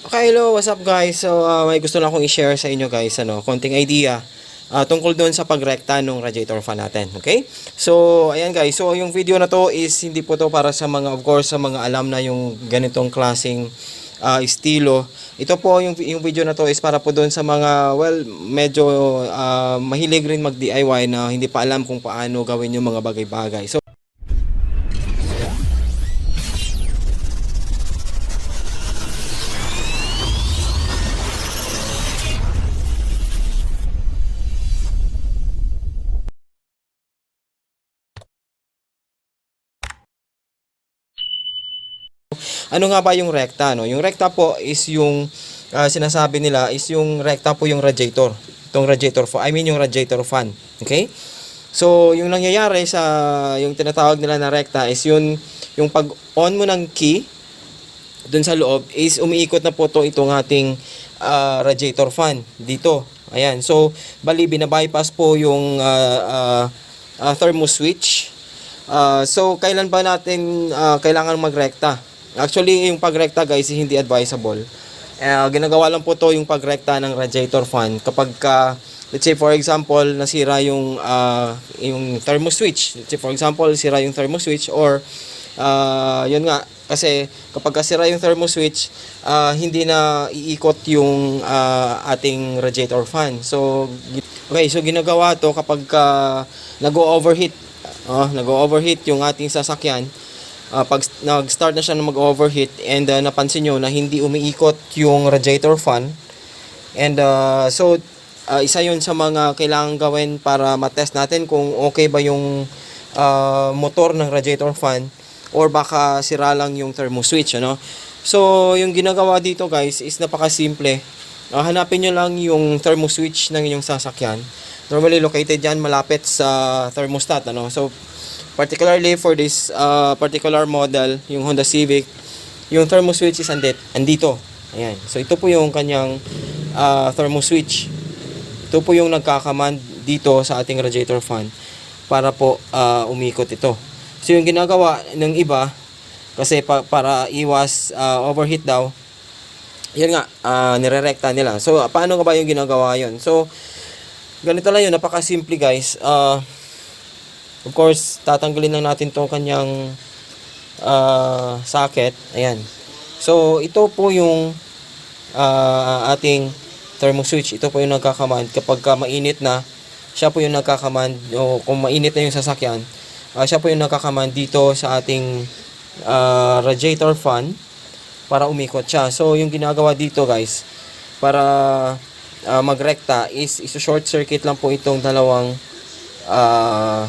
Okay, hello, what's up guys? So, uh, may gusto lang akong i-share sa inyo guys, ano, konting idea uh, tungkol doon sa pagrekta ng radiator fan natin, okay? So, ayan guys, so yung video na to is hindi po to para sa mga, of course, sa mga alam na yung ganitong klaseng uh, estilo. Ito po, yung, yung video na to is para po doon sa mga, well, medyo uh, mahilig rin mag-DIY na hindi pa alam kung paano gawin yung mga bagay-bagay. So, Ano nga ba yung rekta? No? Yung rekta po is yung ah, sinasabi nila is yung rekta po yung radiator. Itong radiator fan. I mean yung radiator fan. Okay? So, yung nangyayari sa yung tinatawag nila na rekta is yun yung pag-on mo ng key dun sa loob is umiikot na po to itong ating ah, radiator fan dito. Ayan. So, bali binabypass po yung ah, ah, ah, thermo switch. Ah, so, kailan ba natin ah, kailangan magrekta? Actually, yung pagrekta guys, hindi advisable. Eh, ginagawa lang po to yung pagrekta ng radiator fan kapag ka, let's say for example, nasira yung ah, yung thermo switch. Let's say for example, sira yung thermo switch or ah, yun nga kasi kapag kasira yung thermo switch, ah, hindi na iikot yung ah, ating radiator fan. So okay, so ginagawa to kapag ka nag-overheat, oh, nag-overheat yung ating sasakyan, Ah, pag nag-start na siya na mag-overheat and ah, napansin nyo na hindi umiikot yung radiator fan. And ah, so ah, isa yun sa mga kailangan gawin para matest natin kung okay ba yung ah, motor ng radiator fan or baka sira lang yung thermo switch ano? So yung ginagawa dito guys is napakasimple. Ah, hanapin nyo lang yung thermo switch ng inyong sasakyan. Normally located yan malapit sa thermostat ano? So particularly for this uh, particular model, yung Honda Civic, yung thermo switch is andit, andito. Ayan. So ito po yung kanyang uh, thermo switch. Ito po yung nagkakaman dito sa ating radiator fan para po uh, umikot ito. So yung ginagawa ng iba kasi pa- para iwas uh, overheat daw, yun nga, uh, nirerekta nila. So paano nga ba yung ginagawa yun? So ganito lang yun, napakasimple guys. Uh, Of course, tatanggalin lang natin tong kanyang ah, socket. Ayan. So, ito po yung ah, ating thermo switch. Ito po yung nagkakamand. Kapag ka mainit na, siya po yung nagkakamand. O kung mainit na yung sasakyan, ah, siya po yung nagkakamand dito sa ating ah, radiator fan para umikot siya. So, yung ginagawa dito guys, para ah, magrekta is iso-short circuit lang po itong dalawang ah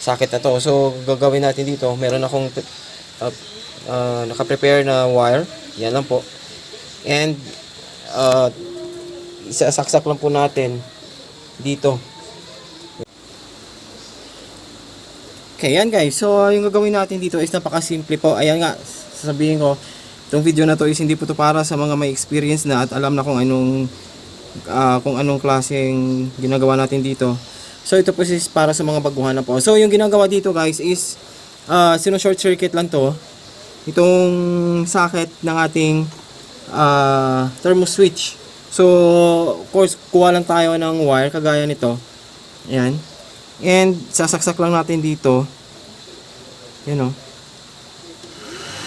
socket na to. So, gagawin natin dito, meron akong uh, uh, naka-prepare na wire. Yan lang po. And, uh, isasaksak lang po natin dito. Okay, yan guys. So, yung gagawin natin dito is napakasimple po. Ayan nga, sasabihin ko, itong video na to is hindi po to para sa mga may experience na at alam na kung anong ah, kung anong klaseng ginagawa natin dito. So ito po is para sa mga baguhan na po. So yung ginagawa dito guys is uh, sino short circuit lang to. Itong socket ng ating uh, thermo switch. So of course kuha lang tayo ng wire kagaya nito. Ayan. And sasaksak lang natin dito. Yan o.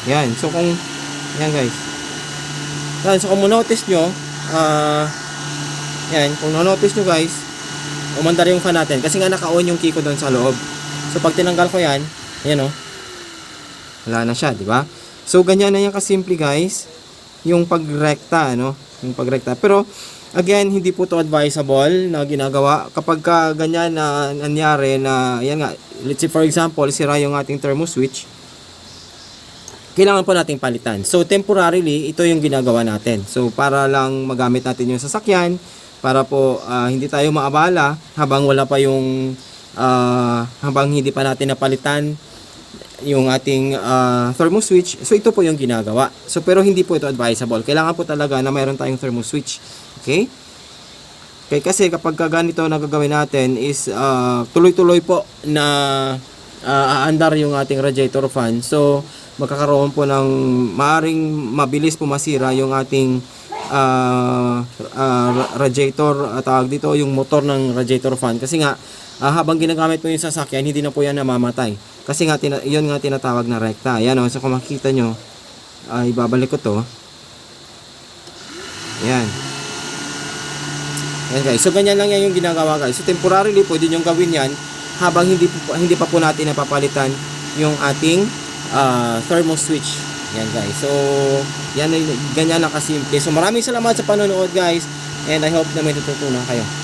Yan. So kung yan guys. Yan. So kung notice nyo ah yan. Kung notice nyo guys umandar yung fan natin kasi nga naka-on yung key ko doon sa loob. So pag tinanggal ko yan, ayan o. Wala na siya, di ba? So ganyan na yan kasimple guys, yung pagrekta, ano? Yung pagrekta. Pero again, hindi po to advisable na ginagawa kapag ka ganyan na nangyari na yan nga, let's say for example, sira yung ating thermo switch. Kailangan po nating palitan. So temporarily, ito yung ginagawa natin. So para lang magamit natin yung sasakyan, para po ah, hindi tayo maabala habang wala pa yung ah, habang hindi pa natin napalitan yung ating ah, thermo switch. So ito po yung ginagawa. So pero hindi po ito advisable. Kailangan po talaga na mayroon tayong thermo switch. Okay? Okay, kasi kapag ka ganito na natin is ah, tuloy-tuloy po na ah, aandar yung ating radiator fan. So magkakaroon po ng maaring mabilis po masira yung ating ah, ra- radiator uh, tawag dito yung motor ng radiator fan. Kasi nga ah, habang ginagamit mo yung sasakyan hindi na po yan namamatay. Kasi nga tina- yun nga tinatawag na rekta. Yan o so kung makikita nyo ay babalik ko to. Yan yan guys. So ganyan lang yan yung ginagawa guys. So temporarily pwede nyo gawin yan habang hindi hindi pa po natin napapalitan yung ating ah, thermo switch yan guys. So yan ganyan lang kasimple. So maraming salamat sa panonood guys. And I hope na may natutunan kayo